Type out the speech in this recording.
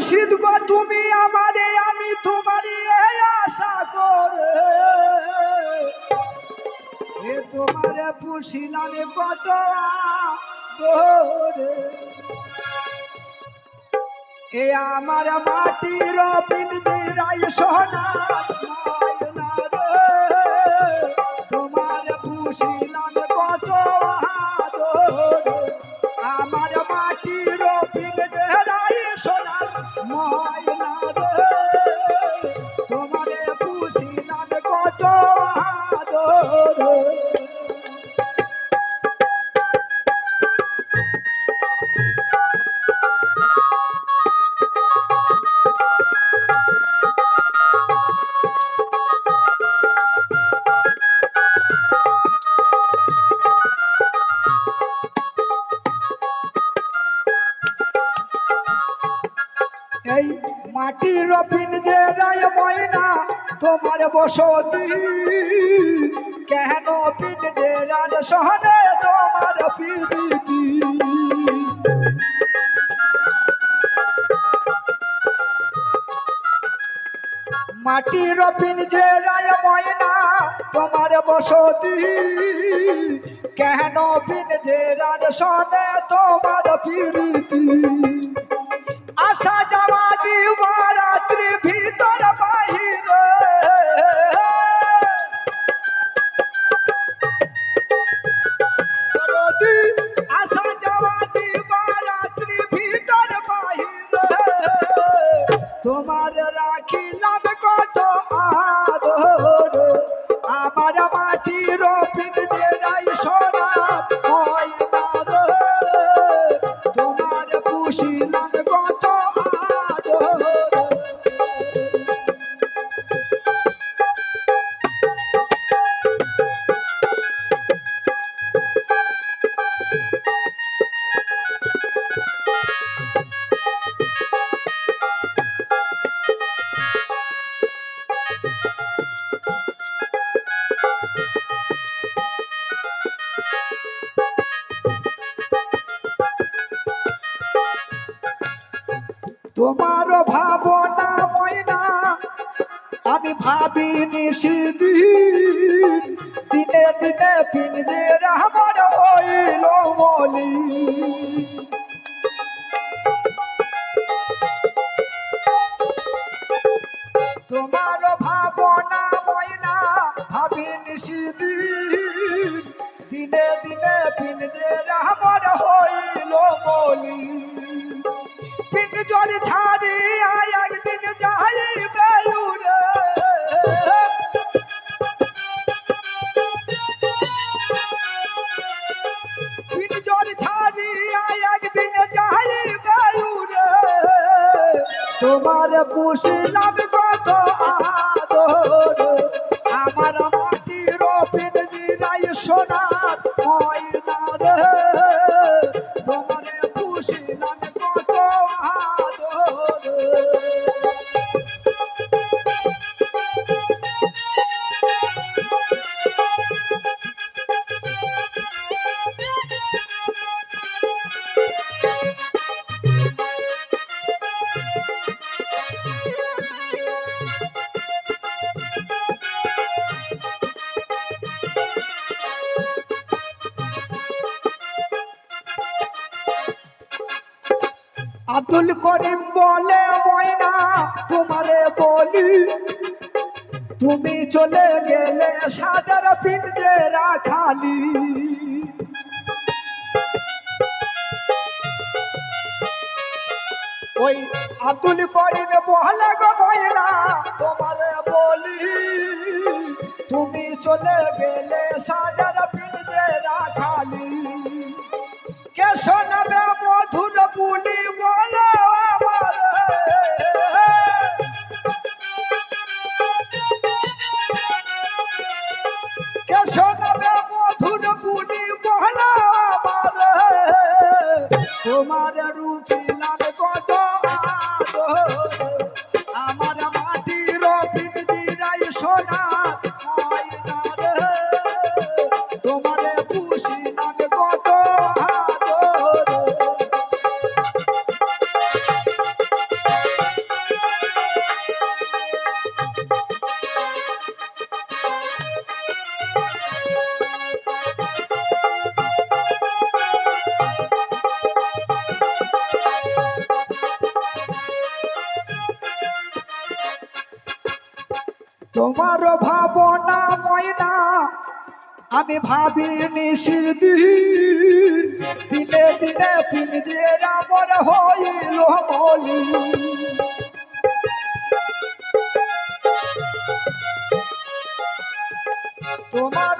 মুর্শিদ গো, তুমি আমারে, আমি তোমারে আশা করে। এ তোমারে পুষিলাম কত এ আমার মাটির পিঞ্জিরাই পিন যে রায় ময়না, তোমার বসতি। কেন রাজ সহনে তোমার পিরিতি? মাটির পিন যে রায় ময়না, তোমার বসতি। কেন রাজ সহনে তোমার পিরিতি? আসা যাওয়া দিবা রাত্রি ভিতর বাহিরে। আসা যাওয়া দিবা রাত্রি ভিতর বাহিরে। তোমার রাখিলাম তোমার ভাবনা ময়না, আমি ভাবিনি সেদিন। দিনে দিনে পিনজে আমার হইল বলি। তোমার ভাবনা ময়না, ভাবিনি সেদিন। দিনে দিনে পিনজে আমার হইল বলি। পিনজর ছাড়ি আয় একদিন যাই বেলুরে পিনজর ছাড়ি আয় একদিন যাই বেলুরে তোমার পুষলাম কত আদর আমার মাটির পিনজিরাই সোনার ময়না রে আব্দুল করিম বলে, ময়না, তোমারে বলি, তুমি চলে গেলে সাদার পিঞ্জেরা খালি ওই আব্দুল করিম বলে, গো ময়না, তোমারে বলি, তুমি চলে গেলে সাদার তোমার রুচিলাম কত তোমার ভাবনা ময়না আমি ভাবি সিদিন। দিনে দিনে পিঞ্জের আমার হইল বলি তোমার